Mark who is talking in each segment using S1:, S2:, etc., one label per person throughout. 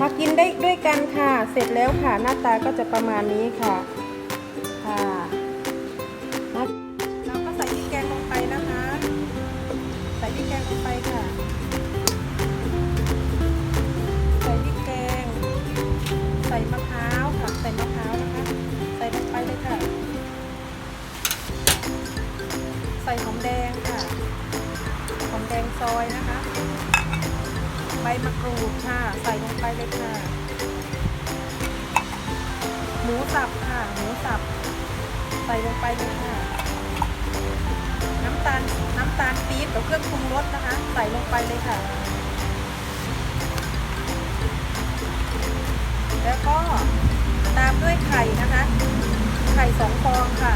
S1: มากินได้ด้วยกันค่ะ เสร็จแล้วค่ะ หน้าตาก็จะประมาณนี้ค่ะ ค่ะเราก็ใส่พริกแกงลงไปนะคะ ใส่พริกแกงลงไปค่ะ ใส่พริกแกง ใส่มะพร้าวค่ะ ใส่มะพร้าวนะคะ ใส่ลงไปเลยค่ะ ใส่หอมแดงค่ะ หอมแดงซอยนะคะ ใบมะกรูดค่ะ ใส่ลงไปเลยค่ะ หมูสับค่ะ หมูสับ ใส่ลงไปเลยค่ะ น้ำตาล น้ำตาลปี๊บกับเครื่องปรุงรสนะคะ ใส่ลงไปเลยค่ะ แล้วก็ตามด้วยไข่นะคะ ไข่สองฟองค่ะ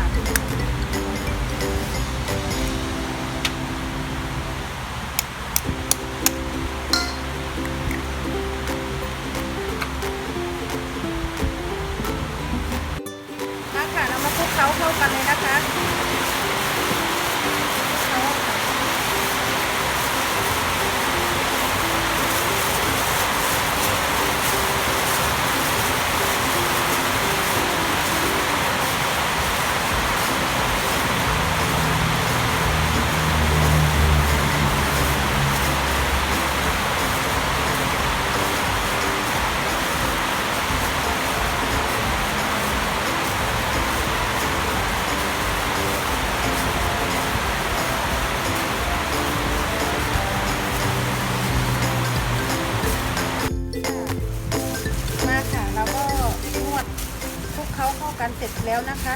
S1: กันเสร็จแล้วนะคะ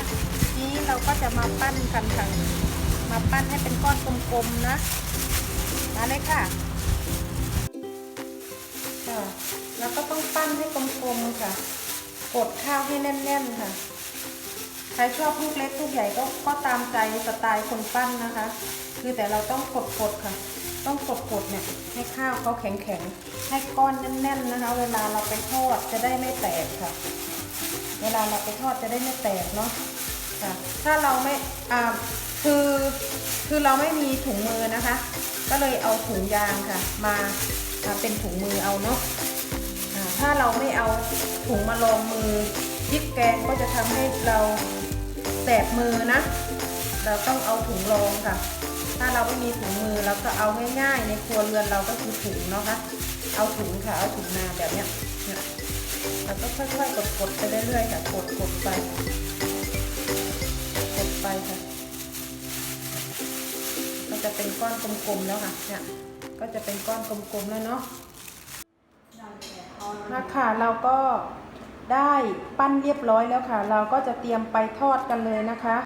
S1: ทีนี้เราก็จะมาปั้นกันค่ะมาปั้นให้เป็นก้อนกลมๆนะ มาเลยค่ะค่ะแล้วก็ต้องปั้นให้กลมๆค่ะ กดข้าวให้แน่นๆค่ะ ใครชอบลูกเล็กลูกใหญ่ก็ก็ตามใจสไตล์คนปั้นนะคะ คือแต่เราต้องกดๆค่ะ ต้องกดๆเนี่ยให้ข้าวเขาแข็งๆ ให้ก้อนแน่นๆนะคะ เวลาเราไปทอดจะได้ไม่แตกค่ะ เวลาเราไปทอดจะได้ไม่แตกเนาะค่ะถ้าเราไม่อ่าคือคือเราไม่มีถุงมือนะคะ ก็เลยเอาถุงยางค่ะมามาเป็นถุงมือเอาเนาะถ้าเราไม่เอาถุงมาลองมือพริกแกงก็จะทำให้เราแสบมือนะ เราต้องเอาถุงรองค่ะ ถ้าเราไม่มีถุงมือเราก็เอาง่ายๆ ในครัวเรือนเราก็คือถุงเนาะคะ เอาถุงค่ะ เอาถุงมาแบบเนี้ย เนี่ยเราก็ค่อยๆกดๆไปเรื่อยๆค่ะกดๆไปกดไปค่ะมันจะเป็นก้อนกลมๆแล้วค่ะเนี่ยก็จะเป็นก้อนกลมๆแล้วเนาะมาค่ะเราก็ได้ปั้นเรียบร้อยแล้วค่ะ เราก็จะเตรียมไปทอดกันเลยนะคะ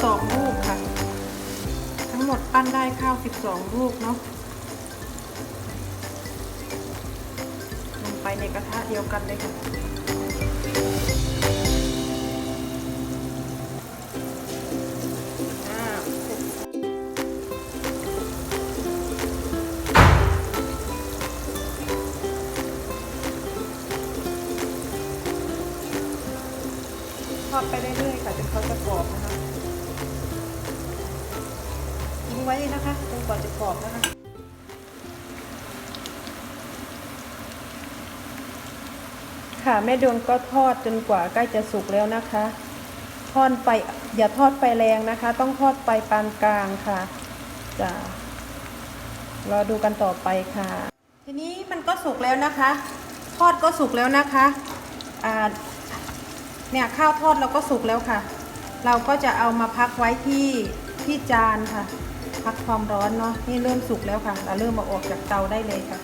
S1: 12 ลูกค่ะ ทั้งหมดปั้นได้ข้าว 12 ลูกเนาะลงไปในกระทะเดียวกันเลยค่ะทอดไปเรื่อยๆค่ะจนเขาจะกรอบนะคะ ไว้นะคะจนกว่าจะกรอบนะคะค่ะแม่ดวงก็ทอดจนกว่าใกล้จะสุกแล้วนะคะ ทอดไฟอย่าทอดไฟแรงนะคะ ต้องทอดไฟปานกลางค่ะจะรอดูกันต่อไปค่ะ ทีนี้มันก็สุกแล้วนะคะ ทอดก็สุกแล้วนะคะอ่าเนี่ยข้าวทอดเราก็สุกแล้วค่ะ เราก็จะเอามาพักไว้ที่ที่จานค่ะ พักความร้อนเนาะนี่เริ่มสุกแล้วค่ะ เราเริ่มมาออกจากเตาได้เลยค่ะ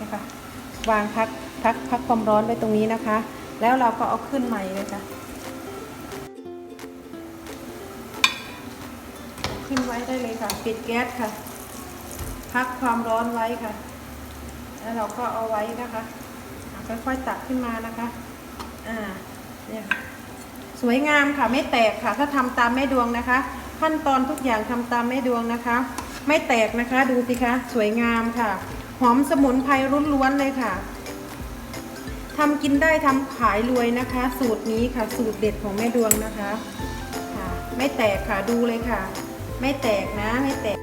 S1: นะคะวางพักพักพักความร้อนไว้ตรงนี้นะคะ แล้วเราก็เอาขึ้นใหม่เลยค่ะ ขึ้นไว้ได้เลยค่ะ ปิดแก๊สค่ะ พักความร้อนไว้ค่ะ แล้วเราก็เอาไว้นะคะค่อยๆตักขึ้นมานะคะ อ่าเนี่ย วยงามค่ะไม่แตกค่ะ ถ้าทำตามแม่ดวงนะคะ ขั้นตอนทุกอย่างทำตามแม่ดวงนะคะ ไม่แตกนะคะดูสิคะสวยงามค่ะ หอมสมุนไพรล้วนๆเลยค่ะทำกินได้ทำขายรวยนะคะ สูตรนี้ค่ะ สูตรเด็ดของแม่ดวงนะคะค่ะ ไม่แตกค่ะดูเลยค่ะ ไม่แตกนะไม่แตก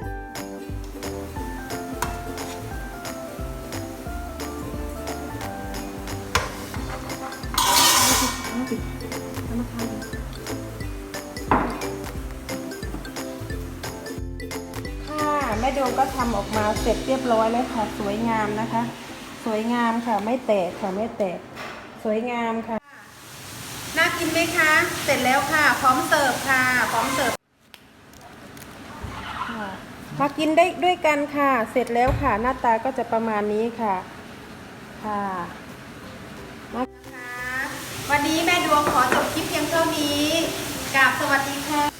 S1: ม่ดวงก็ทำออกมาเสร็จเรียบร้อยแล้วค่ะ สวยงามนะคะ สวยงามค่ะไม่แตกค่ะไม่แตก สวยงามค่ะน่ากินไหมคะ เสร็จแล้วค่ะ พร้อมเสิร์ฟค่ะ พร้อมเสิร์ฟมากินได้ด้วยกันค่ะ เสร็จแล้วค่ะ หน้าตาก็จะประมาณนี้ค่ะ ค่ะนะคะวันนี้แม่ดวงขอจบคลิปเพียงเท่านี้กราบสวัสดีค่ะ